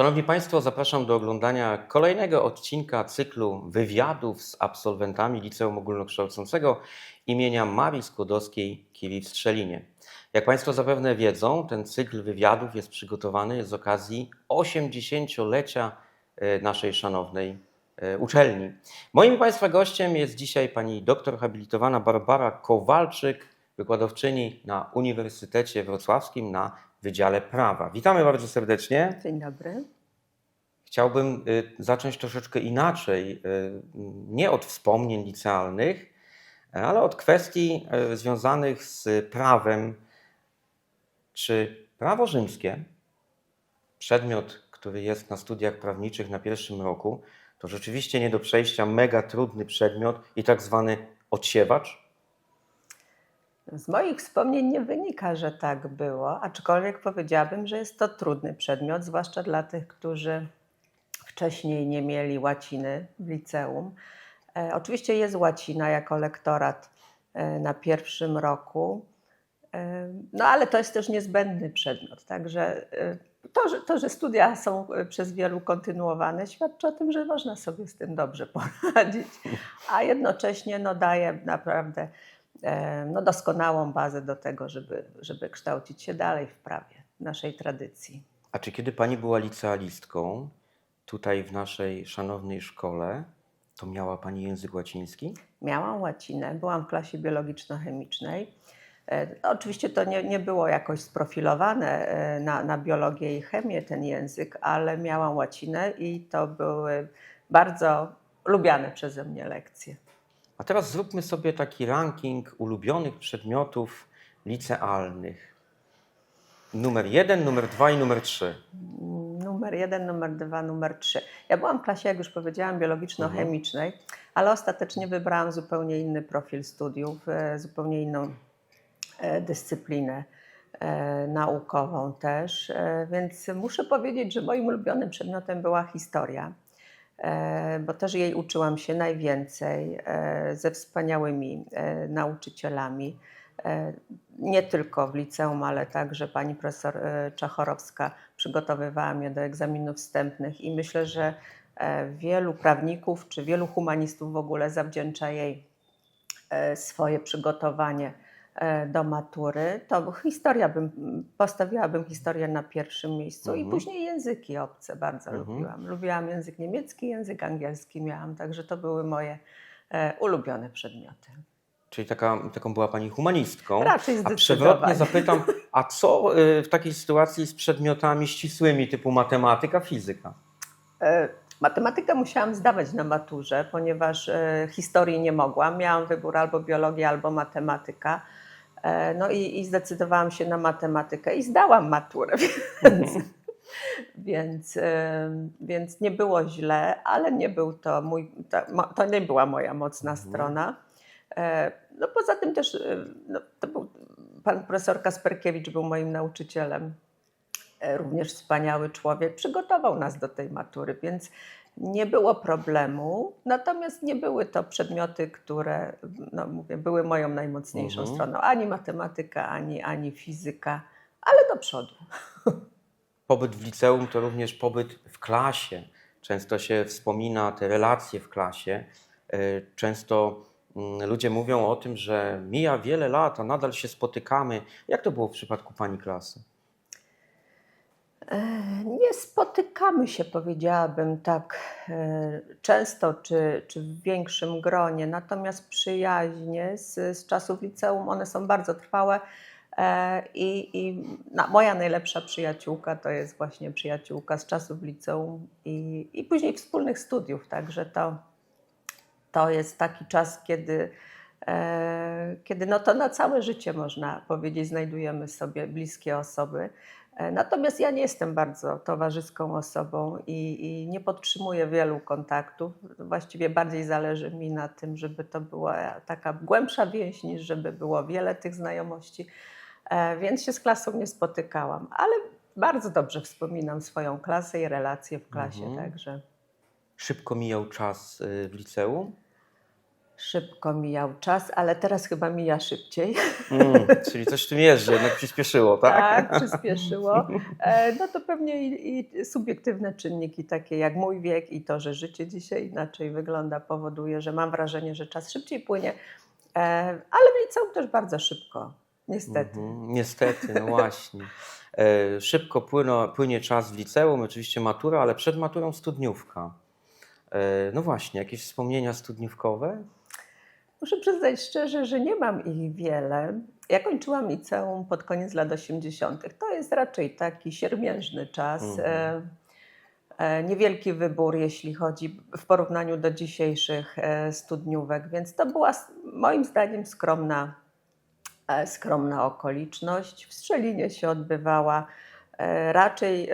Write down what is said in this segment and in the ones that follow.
Szanowni Państwo, zapraszam do oglądania kolejnego odcinka cyklu wywiadów z absolwentami Liceum Ogólnokształcącego imienia Marii Skłodowskiej-Curie w Strzelinie. Jak Państwo zapewne wiedzą, ten cykl wywiadów jest przygotowany z okazji 80-lecia e, naszej szanownej e, uczelni. Moim Państwa gościem jest dzisiaj pani doktor habilitowana Barbara Kowalczyk, wykładowczyni na Uniwersytecie Wrocławskim na Wydziale Prawa. Witamy bardzo serdecznie. Dzień dobry. Chciałbym y, zacząć troszeczkę inaczej, y, nie od wspomnień licealnych, ale od kwestii y, związanych z prawem. Czy prawo rzymskie, przedmiot, który jest na studiach prawniczych na pierwszym roku, to rzeczywiście nie do przejścia mega trudny przedmiot i tak zwany odsiewacz? Z moich wspomnień nie wynika, że tak było, aczkolwiek powiedziałabym, że jest to trudny przedmiot, zwłaszcza dla tych, którzy wcześniej nie mieli łaciny w liceum. E, oczywiście jest łacina jako lektorat e, na pierwszym roku, e, no ale to jest też niezbędny przedmiot, także to że, to, że studia są przez wielu kontynuowane, świadczy o tym, że można sobie z tym dobrze poradzić, a jednocześnie no, daje naprawdę no, doskonałą bazę do tego, żeby, żeby kształcić się dalej w prawie, w naszej tradycji. A czy kiedy pani była licealistką, tutaj w naszej szanownej szkole, to miała pani język łaciński? Miałam łacinę, byłam w klasie biologiczno-chemicznej. E, Oczywiście to nie, nie było jakoś sprofilowane e, na, na biologię i chemię ten język, ale miałam łacinę i to były bardzo lubiane przeze mnie lekcje. A teraz zróbmy sobie taki ranking ulubionych przedmiotów licealnych. Numer jeden, numer dwa i numer trzy. Numer jeden, numer dwa, numer trzy. Ja byłam w klasie, jak już powiedziałam, biologiczno-chemicznej, ale ostatecznie wybrałam zupełnie inny profil studiów, e, zupełnie inną e, dyscyplinę e, naukową też. Więc muszę powiedzieć, że moim ulubionym przedmiotem była historia, bo też jej uczyłam się najwięcej e, ze wspaniałymi e, nauczycielami. E, Nie tylko w liceum, ale także pani profesor e, Czachorowska przygotowywała mnie do egzaminów wstępnych i myślę, że e, wielu prawników czy wielu humanistów w ogóle zawdzięcza jej e, swoje przygotowanie e, do matury. To historia bym, postawiłabym historię na pierwszym miejscu i Mhm. później języki obce bardzo Mhm. lubiłam. Lubiłam język niemiecki, język angielski miałam, także to były moje e, ulubione przedmioty. Czyli taka, taką była pani humanistką. Raczej A przewrotnie zapytam, a co y, w takiej sytuacji z przedmiotami ścisłymi typu matematyka, fizyka? E, Matematykę musiałam zdawać na maturze, ponieważ e, historii nie mogłam. Miałam wybór albo biologia, albo matematyka. E, No i, i zdecydowałam się na matematykę i zdałam maturę, więc, więc, e, więc nie było źle, ale nie był to mój, to, to nie była moja mocna Mhm. strona. E, No poza tym też no, to był, pan profesor Kasperkiewicz był moim nauczycielem również wspaniały człowiek, przygotował nas do tej matury, więc nie było problemu. Natomiast nie były to przedmioty, które no mówię, były moją najmocniejszą Mhm. stroną. Ani matematyka, ani, ani fizyka, ale do przodu. Pobyt w liceum to również pobyt w klasie. Często się wspomina te relacje w klasie. Y, Często mm, ludzie mówią o tym, że mija wiele lat, a nadal się spotykamy. Jak to było w przypadku pani klasy? E, Nie spotykamy się, powiedziałabym tak e, często czy, czy w większym gronie, natomiast przyjaźnie z, z czasów liceum, one są bardzo trwałe e, i, i na, moja najlepsza przyjaciółka to jest właśnie przyjaciółka z czasów liceum i, i później wspólnych studiów, także to, to jest taki czas, kiedy, e, kiedy no to na całe życie można powiedzieć, znajdujemy sobie bliskie osoby. E, Natomiast ja nie jestem bardzo towarzyską osobą i, i nie podtrzymuję wielu kontaktów. Właściwie bardziej zależy mi na tym, żeby to była taka głębsza więź, niż żeby było wiele tych znajomości. E, Więc się z klasą nie spotykałam, ale bardzo dobrze wspominam swoją klasę i relacje w klasie, Mhm. także. Szybko mijał czas y, w liceum? Szybko mijał czas, ale teraz chyba mija szybciej. Mm, czyli coś w tym jest, że jednak przyspieszyło, tak? Tak, przyspieszyło. E, No to pewnie i, i subiektywne czynniki, takie jak mój wiek i to, że życie dzisiaj inaczej wygląda, powoduje, że mam wrażenie, że czas szybciej płynie. E, Ale w liceum też bardzo szybko, niestety. Mhm, niestety, no właśnie. E, szybko płyno, płynie czas w liceum, oczywiście matura, ale przed maturą studniówka. No właśnie, jakieś wspomnienia studniówkowe? Muszę przyznać szczerze, że nie mam ich wiele. Ja kończyłam liceum pod koniec lat 80. To jest raczej taki siermiężny czas. Mhm. E, e, Niewielki wybór, jeśli chodzi w porównaniu do dzisiejszych e, studniówek, więc to była moim zdaniem skromna, skromna okoliczność. W Strzelinie się odbywała. Raczej,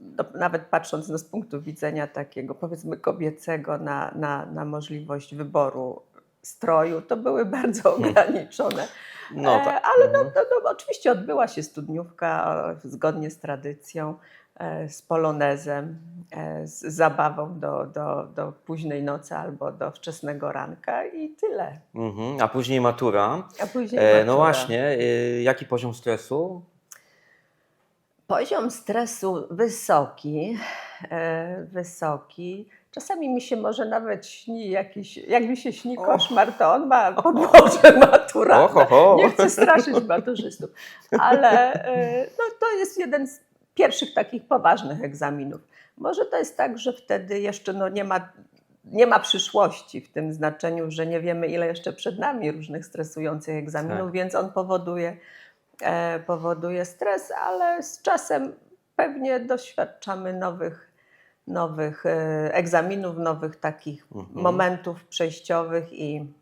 no, nawet patrząc no, z punktu widzenia takiego powiedzmy kobiecego na, na, na możliwość wyboru stroju, to były bardzo ograniczone. No E, tak. Ale no, mhm. no, no, oczywiście odbyła się studniówka e, zgodnie z tradycją, e, z polonezem, z zabawą do, do, do późnej nocy albo do wczesnego ranka i tyle. Mhm. A później matura. A później no matura. właśnie, e, jaki poziom stresu? Poziom stresu wysoki, wysoki. Czasami mi się może nawet śni jakiś, jak mi się śni koszmar, to on ma podłoże maturalne. Nie chcę straszyć maturzystów, ale e, no, to jest jeden z pierwszych takich poważnych egzaminów. Może to jest tak, że wtedy jeszcze no, nie, ma, nie ma przyszłości w tym znaczeniu, że nie wiemy, ile jeszcze przed nami różnych stresujących egzaminów, Tak. więc on powoduje, e, powoduje stres, ale z czasem pewnie doświadczamy nowych, nowych e, egzaminów, nowych takich Mhm. momentów przejściowych i,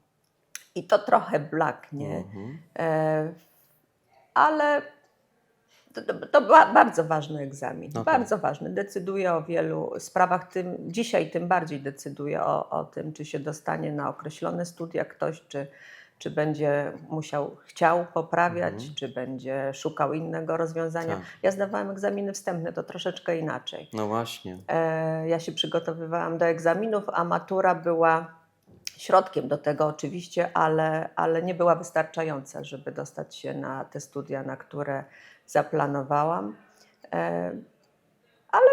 i to trochę blaknie. Mhm. E, ale to, to, to ba- bardzo ważny egzamin. No tak. Bardzo ważny. Decyduje o wielu sprawach. Tym, dzisiaj tym bardziej decyduje o, o tym, czy się dostanie na określone studia ktoś, czy, czy będzie musiał, chciał poprawiać, Mhm. czy będzie szukał innego rozwiązania. Tak. Ja zdawałam egzaminy wstępne, to troszeczkę inaczej. No właśnie. E, Ja się przygotowywałam do egzaminów, a matura była środkiem do tego oczywiście, ale, ale nie była wystarczająca, żeby dostać się na te studia, na które zaplanowałam. E, Ale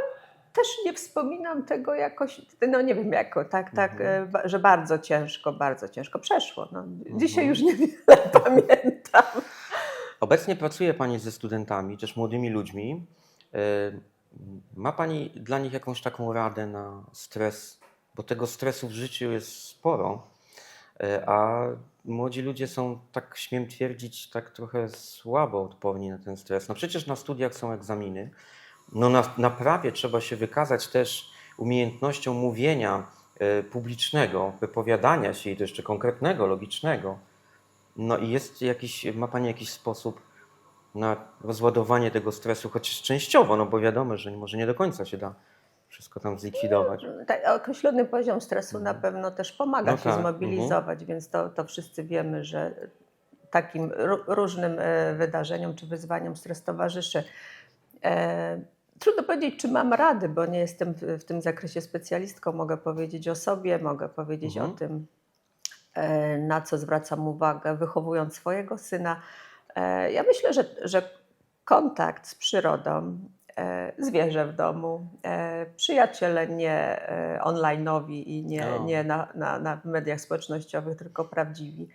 też nie wspominam tego jakoś, no nie wiem jako, tak, tak, Mhm. e, że bardzo ciężko, bardzo ciężko przeszło. No, dzisiaj Mhm. już niewiele pamiętam. Obecnie pracuje Pani ze studentami, też młodymi ludźmi. E, Ma Pani dla nich jakąś taką radę na stres? Bo tego stresu w życiu jest sporo, e, a młodzi ludzie są, tak śmiem twierdzić, tak trochę słabo odporni na ten stres. No przecież na studiach są egzaminy. No na, na prawie trzeba się wykazać też umiejętnością mówienia e, publicznego, wypowiadania się i to jeszcze konkretnego, logicznego. No i jest jakiś, ma Pani jakiś sposób na rozładowanie tego stresu, chociaż częściowo, no bo wiadomo, że może nie do końca się da wszystko tam zlikwidować. Tak, określony poziom stresu na pewno też pomaga No się tak, zmobilizować, więc to, to wszyscy wiemy, że takim ró- różnym e, wydarzeniom czy wyzwaniom stres towarzyszy. Trudno powiedzieć, czy mam rady, bo nie jestem w, tym zakresie specjalistką. Mogę powiedzieć o sobie, mogę powiedzieć Mhm. o tym, e, na co zwracam uwagę, wychowując swojego syna. E, Ja myślę, że, że kontakt z przyrodą, e, zwierzę w domu, przyjaciele nie online'owi i nie, O. nie na, na, na mediach społecznościowych, tylko prawdziwi.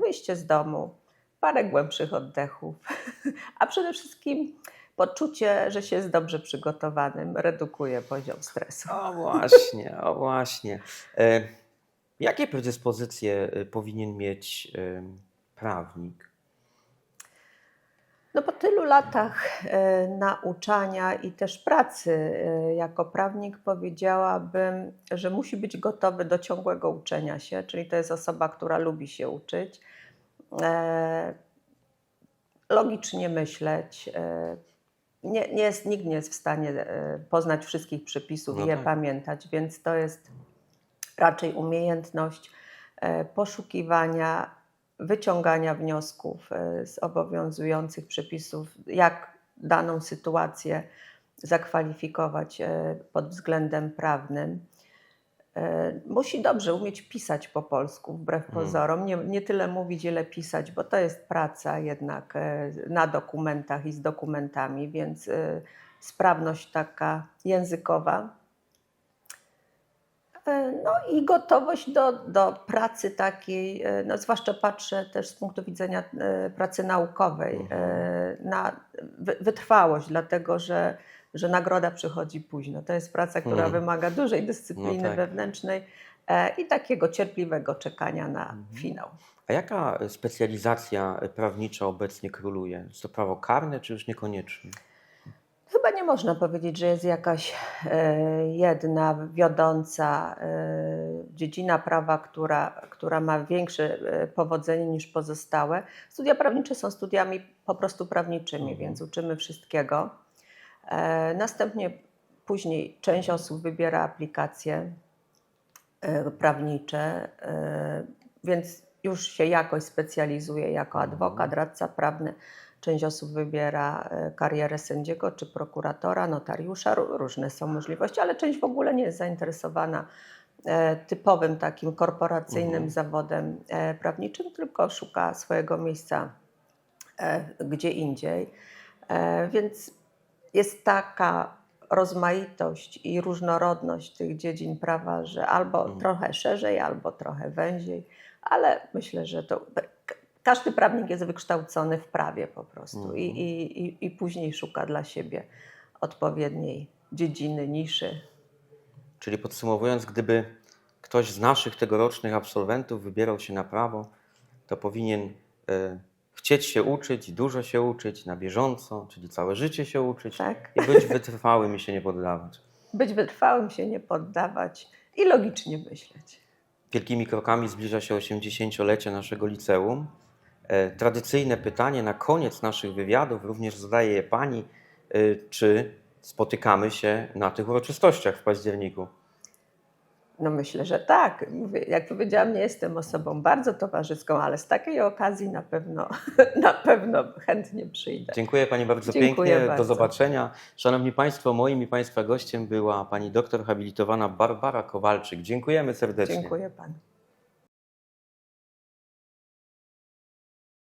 Wyjście z domu, parę głębszych oddechów, a przede wszystkim poczucie, że się jest dobrze przygotowanym, redukuje poziom stresu. O właśnie, o właśnie. E, jakie predyspozycje e, powinien mieć e, prawnik? No po tylu latach e, nauczania i też pracy e, jako prawnik powiedziałabym, że musi być gotowy do ciągłego uczenia się, czyli to jest osoba, która lubi się uczyć, e, logicznie myśleć. Nie, nie jest, nikt nie jest w stanie e, poznać wszystkich przepisów No i je tak. pamiętać, więc to jest raczej umiejętność e, poszukiwania, wyciągania wniosków e, z obowiązujących przepisów, jak daną sytuację zakwalifikować pod względem prawnym. E, musi dobrze umieć pisać po polsku, wbrew Hmm. pozorom. Nie, nie tyle mówić, ile pisać, bo to jest praca jednak e, na dokumentach i z dokumentami, więc e, sprawność taka językowa. No i gotowość do, do pracy takiej, no zwłaszcza patrzę też z punktu widzenia pracy naukowej, Mhm. na wy- wytrwałość, dlatego że, że nagroda przychodzi późno. To jest praca, która Mhm. wymaga dużej dyscypliny No tak. wewnętrznej e, i takiego cierpliwego czekania na Mhm. finał. A jaka specjalizacja prawnicza obecnie króluje? Jest to prawo karne, czy już niekoniecznie? Chyba nie można powiedzieć, że jest jakaś e, jedna wiodąca e, dziedzina prawa, która, która ma większe powodzenie niż pozostałe. Studia prawnicze są studiami po prostu prawniczymi, Mhm. więc uczymy wszystkiego. E, następnie później część osób wybiera aplikacje e, prawnicze, e, więc już się jakoś specjalizuje jako adwokat, radca prawny. Część osób wybiera karierę sędziego czy prokuratora, notariusza. Ró- Różne są możliwości, ale część w ogóle nie jest zainteresowana typowym takim korporacyjnym Mhm. zawodem prawniczym, tylko szuka swojego miejsca gdzie indziej. Więc jest taka rozmaitość i różnorodność tych dziedzin prawa, że albo Mhm. trochę szerzej, albo trochę węziej, ale myślę, że to ka- każdy prawnik jest wykształcony w prawie po prostu i, Mhm. i, i, i później szuka dla siebie odpowiedniej dziedziny, niszy. Czyli podsumowując, gdyby ktoś z naszych tegorocznych absolwentów wybierał się na prawo, to powinien e, chcieć się uczyć, dużo się uczyć, na bieżąco, czyli całe życie się uczyć Tak? i być wytrwałym i się nie poddawać. Być wytrwałym, się nie poddawać i logicznie myśleć. Wielkimi krokami zbliża się 80-lecie naszego liceum. E, Tradycyjne pytanie na koniec naszych wywiadów, również zadaje je Pani, e, czy spotykamy się na tych uroczystościach w październiku? No myślę, że tak. Mówię, jak powiedziałam, nie jestem osobą bardzo towarzyską, ale z takiej okazji na pewno, na pewno chętnie przyjdę. Dziękuję Pani bardzo Dziękuję pięknie. bardzo. Do zobaczenia. Szanowni Państwo, moim i Państwa gościem była Pani doktor habilitowana Barbara Kowalczyk. Dziękujemy serdecznie. Dziękuję Panu.